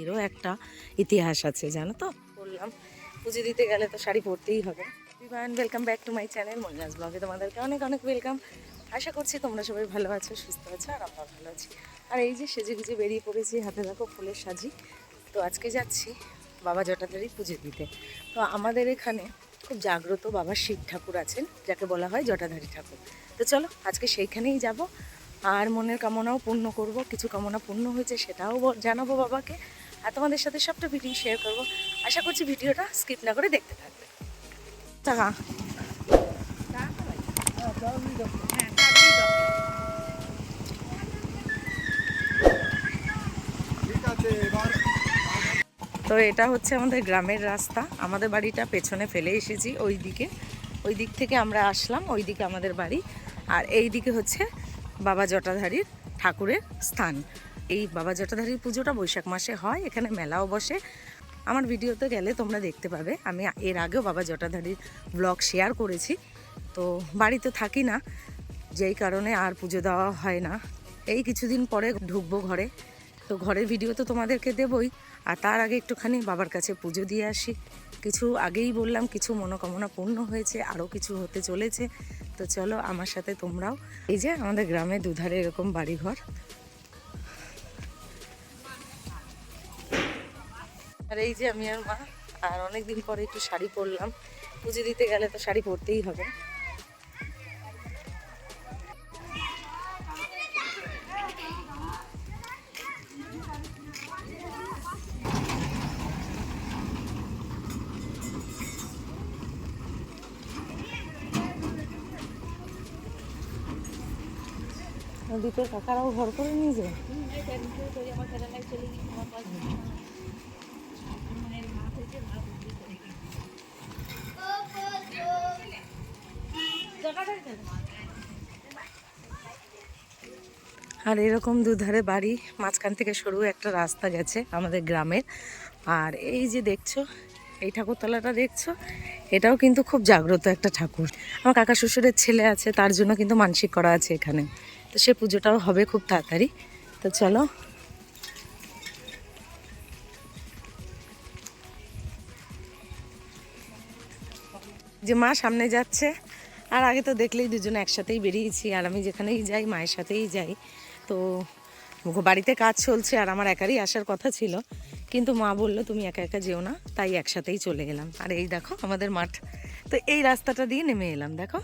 এরও একটা ইতিহাস আছে, জানো তো? বললাম, পুজো দিতে গেলে তো শাড়ি পরতেই হবে। Welcome back to my channel Moniraj ব্লগে তোমাদেরকে অনেক অনেক ওয়েলকাম আশা করছি তোমরা সবাই ভালো আছো, সুস্থ আছো, আর আমরা ভালো আছি। আর এই যে সেজে গুজে বেরিয়ে পড়েছি, হাতে দেখো ফুলের সাজি। তো আজকে যাচ্ছি বাবা জটাধারী পুজো দিতে। তো আমাদের এখানে খুব জাগ্রত বাবা শিব ঠাকুর আছেন, যাকে বলা হয় জটাধারী ঠাকুর। তো চলো, আজকে সেইখানেই যাব। আর মনের কামনাও পূর্ণ করব, কিছু কামনা পূর্ণ হয়েছে সেটাও জানাব বাবাকে। আর তোমাদের সাথে সবটা ভিডিও শেয়ার করব। আশা করছি ভিডিওটা স্কিপ না করে দেখতে থাকবে। তো এটা হচ্ছে আমাদের গ্রামের রাস্তা। আমাদের বাড়িটা পেছনে ফেলে এসেছি ওই দিকে ওই দিক থেকে আমরা আসলাম ওই দিকে আমাদের বাড়ি। আর এই দিকে হচ্ছে বাবা জটাধারীর ঠাকুরের স্থান। এই বাবা জটাধারীর পুজোটা বৈশাখ মাসে হয়, এখানে মেলাও বসে। আমার ভিডিওতে গেলে তোমরা দেখতে পাবে। আমি এর আগেও বাবা জটাধারীর ব্লগ শেয়ার করেছি। তো বাড়িতে থাকি না, যেই কারণে আর পুজো দেওয়া হয় না। এই কিছুদিন পরে ঢুকবো ঘরে। তো ঘরের ভিডিও তো তোমাদেরকে দেবই। আর তার আগে একটুখানি বাবার কাছে পুজো দিয়ে আসি। কিছু আগেই বললাম, কিছু মনোকামনা পূর্ণ হয়েছে, আরও কিছু হতে চলেছে। তো চলো আমার সাথে তোমরাও। এই যে আমাদের গ্রামে দুধারে এরকম বাড়িঘর। আর এই যে আমি আর মা আর অনেকদিন পরে একটু শাড়ি পরলাম। পুজো দিতে গেলে তো শাড়ি পরতেই হবে। দীপের কাকারাও ঘর করে নিয়ে যায় আর এরকম দুধারে বাড়ি, মাঝখান থেকে সরু একটা রাস্তা গেছে আমাদের গ্রামের। আর এই যে দেখছ, এই ঠাকুরতলাটা দেখছ, এটাও কিন্তু খুব জাগ্রত একটা ঠাকুর। আমার কাকা শ্বশুরের ছেলে আছে, তার জন্য কিন্তু মানসিক করা আছে এখানে। তো সে পুজোটাও হবে খুব তাড়াতাড়ি। তো চলো। যে মা সামনে যাচ্ছে আর আগে তো দেখলেই দুজনে একসাথেই বেরিয়েছি, আর আমি যেখানেই যাই, মায়ের সাথেই যাই। তো বাড়িতে কাজ চলছে, আর আমার একারই আসার কথা ছিল। কিন্তু মা বলল, তুমি একা একা যেও না। তাই একসাথেই চলে গেলাম। আর এই দেখো, আমাদের মাঠ। তো এই রাস্তাটা দিয়ে নেমে এলাম, দেখো।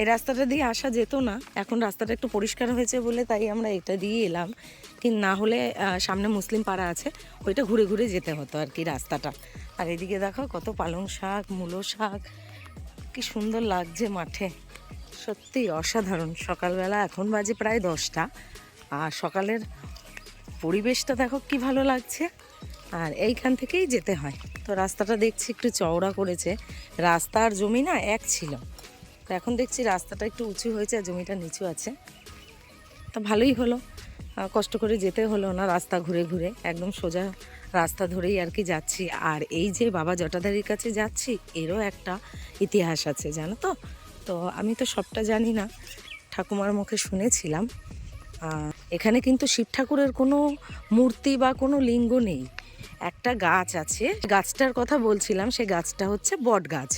এই রাস্তাটা দিয়ে আসা যেত না। এখন রাস্তাটা একটু পরিষ্কার হয়েছে বলে তাই আমরা এটা দিয়ে এলাম। কিন্তু না হলে সামনে মুসলিম পাড়া আছে, ওইটা ঘুরে ঘুরে যেতে হতো আর কি রাস্তাটা। আর এদিকে দেখো, কত পালং শাক, মূলো শাক কি সুন্দর লাগছে মাঠে। সত্যি অসাধারণ। সকালবেলা এখন বাজে প্রায় দশটা। আর সকালের পরিবেশটা দেখো কি ভালো লাগছে। আর এইখান থেকেই যেতে হয়। তো রাস্তাটা দেখছি একটু চওড়া করেছে। রাস্তা আর জমি না এক ছিল। তো এখন দেখছি রাস্তাটা একটু উঁচু হয়েছে আর জমিটা নিচু আছে। তা ভালোই হলো। কষ্ট করে যেতে হলো না রাস্তা ঘুরে ঘুরে। একদম সোজা রাস্তা ধরেই আর কি যাচ্ছি। আর এই যে বাবা জটাধারীর কাছে যাচ্ছি, এরও একটা ইতিহাস আছে, জানো তো? তো আমি তো সবটা জানি না। ঠাকুমার মুখে শুনেছিলাম। এখানে কিন্তু শিব ঠাকুরের কোনো মূর্তি বা কোনো লিঙ্গ নেই। একটা গাছ আছে, গাছটার কথা বলছিলাম, সেই গাছটা হচ্ছে বট গাছ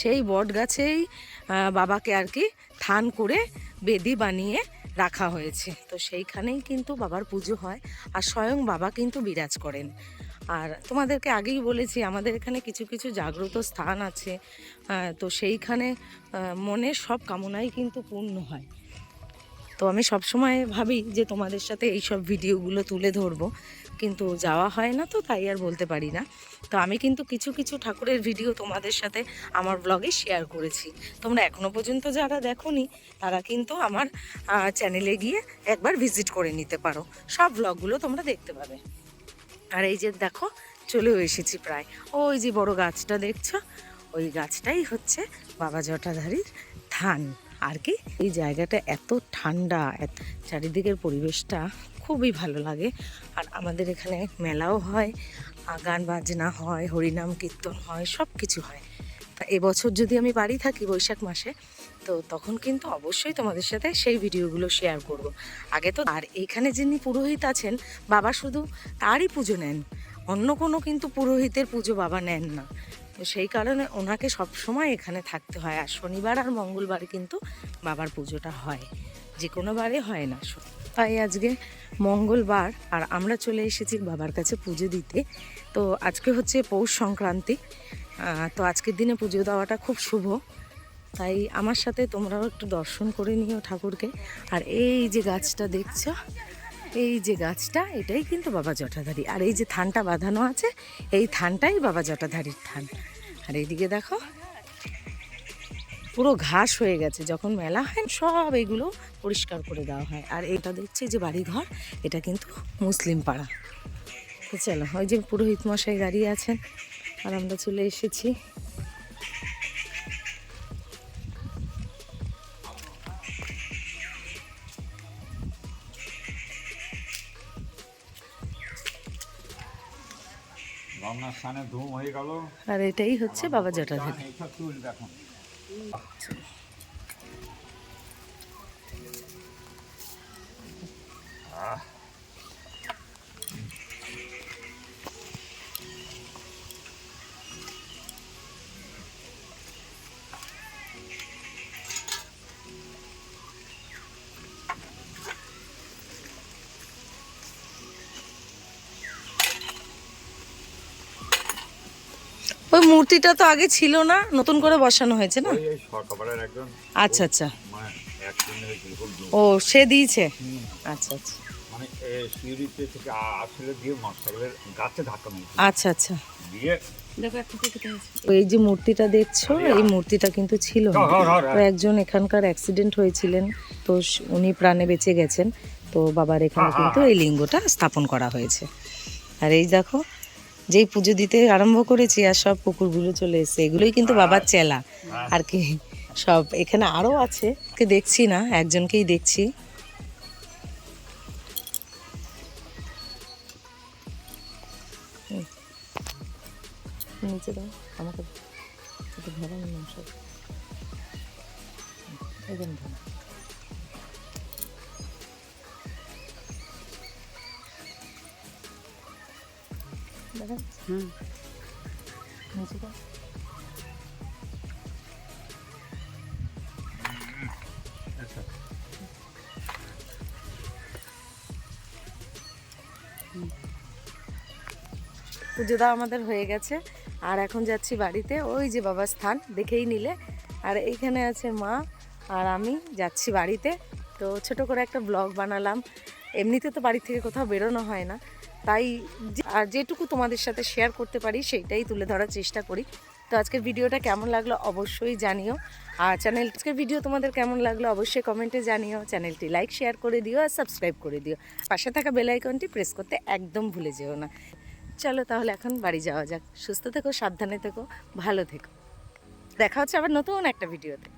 সেই বট গাছেই বাবাকে আর কি থান করে বেদি বানিয়ে রাখা হয়েছে। তো সেইখানেই কিন্তু বাবার পুজো হয় আর স্বয়ং বাবা কিন্তু বিরাজ করেন। আর তোমাদেরকে আগেই বলেছি, আমাদের এখানে কিছু কিছু জাগ্রত স্থান আছে। তো সেইখানে মনের সব কামনাই কিন্তু পূর্ণ হয়। তো আমি সবসময় ভাবি যে তোমাদের সাথে এই সব ভিডিওগুলো তুলে ধরবো। কিন্তু যাওয়া হয় না তো, তাই আর বলতে পারি না। তো আমি কিন্তু কিছু কিছু ঠাকুরের ভিডিও তোমাদের সাথে আমার ব্লগে শেয়ার করেছি। তোমরা এখনও পর্যন্ত যারা দেখোনি, তারা কিন্তু আমার চ্যানেলে গিয়ে একবার ভিজিট করে নিতে পারো। সব ব্লগগুলো তোমরা দেখতে পাবে। আর এই যে দেখো, চলেও এসেছি প্রায়। ওই যে বড় গাছটা দেখছ? ওই গাছটাই হচ্ছে বাবা জটাধারীর ধান আর কি? এই জায়গাটা এত ঠান্ডা চারিদিকের পরিবেশটা খুবই ভালো লাগে। আর আমাদের এখানে মেলাও হয় গান বাজনা হয়, হরিনাম কীর্তন হয় সব কিছু হয়। তা এবছর যদি আমি বাড়ি থাকি বৈশাখ মাসে, তো তখন কিন্তু অবশ্যই তোমাদের সাথে সেই ভিডিওগুলো শেয়ার করব। আগে তো আর এখানে যিনি পুরোহিত আছেন, বাবা শুধু তারই পুজো নেন। অন্য কোনো কিন্তু পুরোহিতের পুজো বাবা নেন না। তো সেই কারণে ওনাকে সবসময় এখানে থাকতে হয়। আর শনিবার আর মঙ্গলবার কিন্তু বাবার পুজোটা হয়। যে কোনো বারে হয় না। তাই আজকে মঙ্গলবার আর আমরা চলে এসেছি বাবার কাছে পুজো দিতে। তো আজকে হচ্ছে পৌষ সংক্রান্তি। তো আজকের দিনে পুজো দেওয়াটা খুব শুভ। তাই আমার সাথে তোমরাও একটু দর্শন করে নিও ঠাকুরকে। আর এই যে গাছটা দেখছ, এই যে গাছটা, এটাই কিন্তু বাবা জটাধারী। আর এই যে থানটা বাঁধানো আছে, এই থানটাই বাবা জটাধারীর থান। আর এইদিকে দেখো, পুরো ঘাস হয়ে গেছে। যখন মেলা হয়, সব এগুলো পরিষ্কার করে দেওয়া হয়। আর এটা দেখছি যে বাড়িঘর, এটা কিন্তু মুসলিম পাড়া। চলো, ওই যে পুরোহিত মশাই দাঁড়িয়ে আছেন। আর আমরা চলে এসেছি। আর এটাই হচ্ছে বাবা জটাধারী। এইসব ওই মূর্তিটা তো আগে ছিল না নতুন করে বসানো হয়েছে না? আচ্ছা আচ্ছা। মানে। ও সে দিয়েছে? আচ্ছা আচ্ছা। মানে আচ্ছা আচ্ছা। এই যে মূর্তিটা দেখছ এই মূর্তিটা কিন্তু ছিল না। ধর, ধর, তো একজন এখানকার অ্যাক্সিডেন্ট হয়েছিলেন তো উনি প্রাণে বেঁচে গেছেন। তো বাবার এখানে কিন্তু এই লিঙ্গটা স্থাপন করা হয়েছে। আর এই দেখো যেই পুজো দিতে আরম্ভ করেছি আর সব পুকুরগুলো চলে এসেছে এগুলোই কিন্তু বাবার চেলা। আর কি সব এখানে আরও আছে। কে দেখছি না একজনকেই দেখছি। নিচে দাও আমাকে একটু ধরো আমি সব এখানে দেখা পুজো আমাদের হয়ে গেছে। আর এখন যাচ্ছি বাড়িতে। ওই যে বাবার স্থান, দেখেই নিলে। আর এইখানে আছে মা আর আমি যাচ্ছি বাড়িতে। তো ছোট করে একটা ব্লগ বানালাম। এমনিতে তো বাড়ি থেকে কোথাও বেরোনো হয় না। তাই আর যেটুকু তোমাদের সাথে শেয়ার করতে পারি, সেইটাই তুলে ধরার চেষ্টা করি। তো আজকের ভিডিওটা কেমন লাগল অবশ্যই জানিও। আর চ্যানেল আজকের ভিডিও তোমাদের কেমন লাগল অবশ্যই কমেন্টে জানিও। চ্যানেলটি লাইক শেয়ার করে দিও আর সাবস্ক্রাইব করে দিও। পাশে থাকা বেল আইকনটি প্রেস করতে একদম ভুলে যেও না। চলো তাহলে এখন বাড়ি যাওয়া যাক। সুস্থ থেকো, সাবধানে থেকো, ভালো থেকো। দেখা হচ্ছে আবার নতুন একটা ভিডিওতে